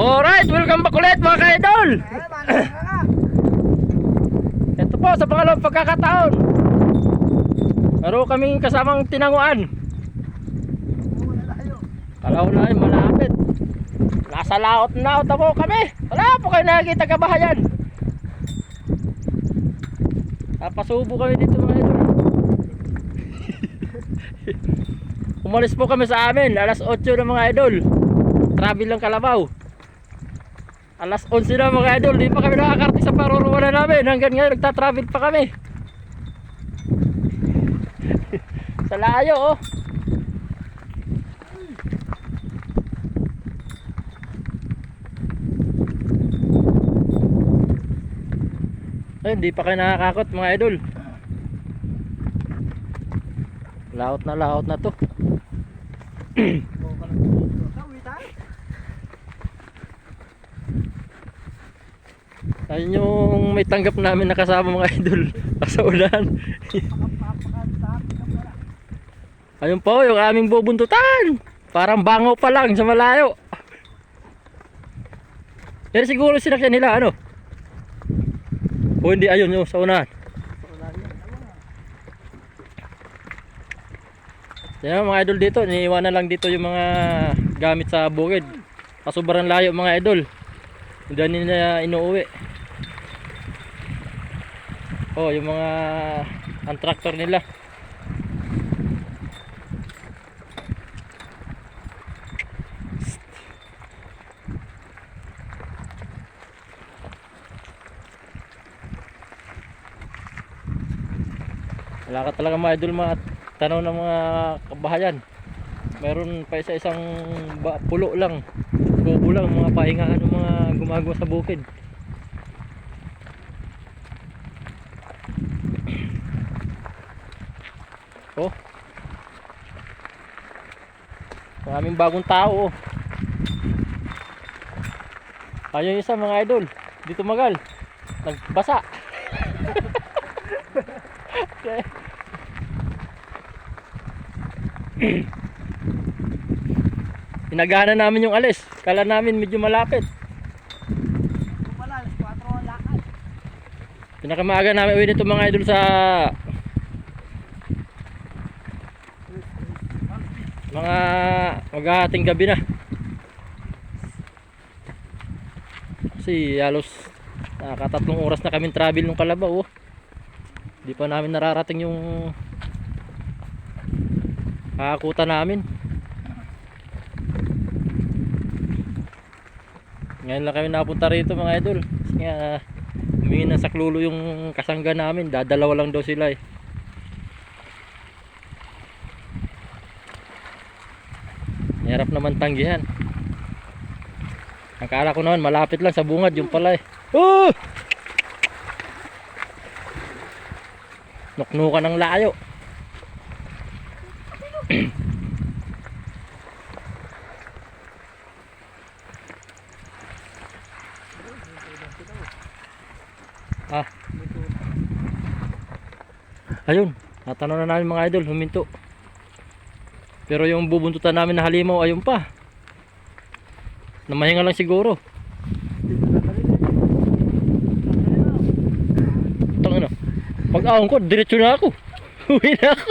Alright, welcome back ulit mga ka-idol. Ito po sa pangalawang pagkakataon. Meron kaming kasamang tinanguan. Kalaw na ay malapit. Nasa laot na na po kami. Wala po kayo nakikita kabahayan. Napasubo kami dito mga idol. Umalis po kami sa amin alas 8 ng mga idol. Travel lang kalabaw. Alas 11 na mga idol, di pa kami nakakarating sa parurungan namin. Hanggang ngayon nagta-travel pa kami. sa layo oh. Ay, hindi pa kayo nakakakot mga idol. Laot na laot na to. Ayun yung may tanggap namin nakasama mga idol sa ulan. Ayun po yung aming bubuntutan. Parang bango pa lang sa malayo. Pero siguro sinakyan nila ano? O hindi ayun yung sa unahan. Yan mga idol dito, iniiwanan lang dito yung mga gamit sa bukid. Kasubaran layo mga idol. Hindi nila inuuwi. Oh, yung mga ang tractor nila. Wala ka talaga mga idol mga tanaw ng mga kabahayan. Meron pa isa isang pulo lang. Kubo lang mga pahingaan ng mga gumagawa sa bukid. Oh. Maraming bagong tao oh. Ayun isa mga idol. Dito magal. Nagbasa. Okay. Pinagana namin yung alis. Kala namin medyo malapit. Pinakamaaga namin uwi nito mga idol sa mga maghahating gabi na. Kasi halos nakakatatlong oras na kami travel nung kalabaw. Oh. Di pa namin nararating yung kakakuta namin. Ngayon lang kami napunta rito mga idol. Kasi nga humingi ng saklulo yung kasangga namin. Dadalawa lang daw sila eh. Hirap naman tanggihan. Akala ko naman malapit lang sa bungad yung pala eh. Oh! Nuknukan ng layo. ah. Ayun, natanaw na namin mga idol, huminto. Pero yung bubuntutan namin na halimaw, ayun pa. Namahinga lang siguro. Tangina. Pag ahon ko, diretso na ako. Uwi na ako.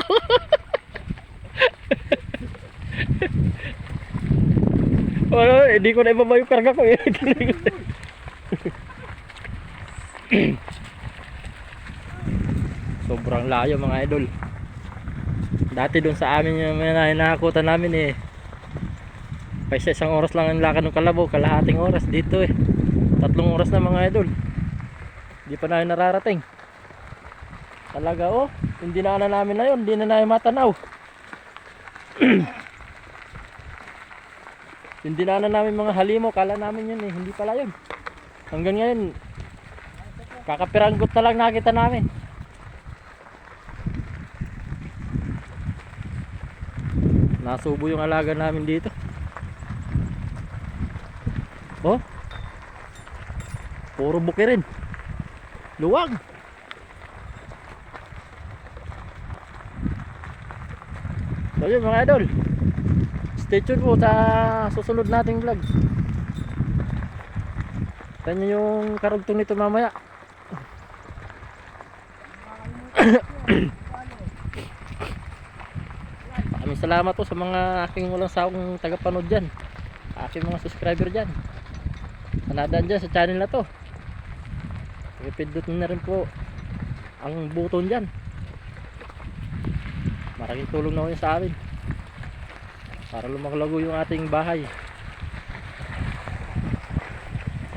Wala, hindi ko na ibaba yung karga ko. eh. Sobrang layo mga idol. Dati doon sa amin yung mga nakakutan namin eh. Kasi isang oras lang ang lakad ng kalabaw, kalahating oras dito eh. Tatlong oras na mga idol. Hindi pa namin nararating. Talaga oh, hindi na na namin na yun, hindi na namin matanaw. hindi na na namin mga halimo, kala namin yun eh, hindi pala yun. Hanggang ngayon, kakapiranggot na lang nakita namin. Nasubo yung alaga namin dito. Oh. Puro buki rin. Luwag. So yun mga idol. Stay tuned po sa susunod nating vlog. Kita nyo yung karugtong nito mamaya. Maraming salamat po sa mga aking walang sawang tagapanood dyan. Aking mga subscriber dyan. Nanadaan dyan sa channel na to. Ipindot na rin po ang button dyan. Maraming tulong na yun sa amin. Para lumalago yung ating bahay.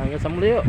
Hanggang sa muli. oh.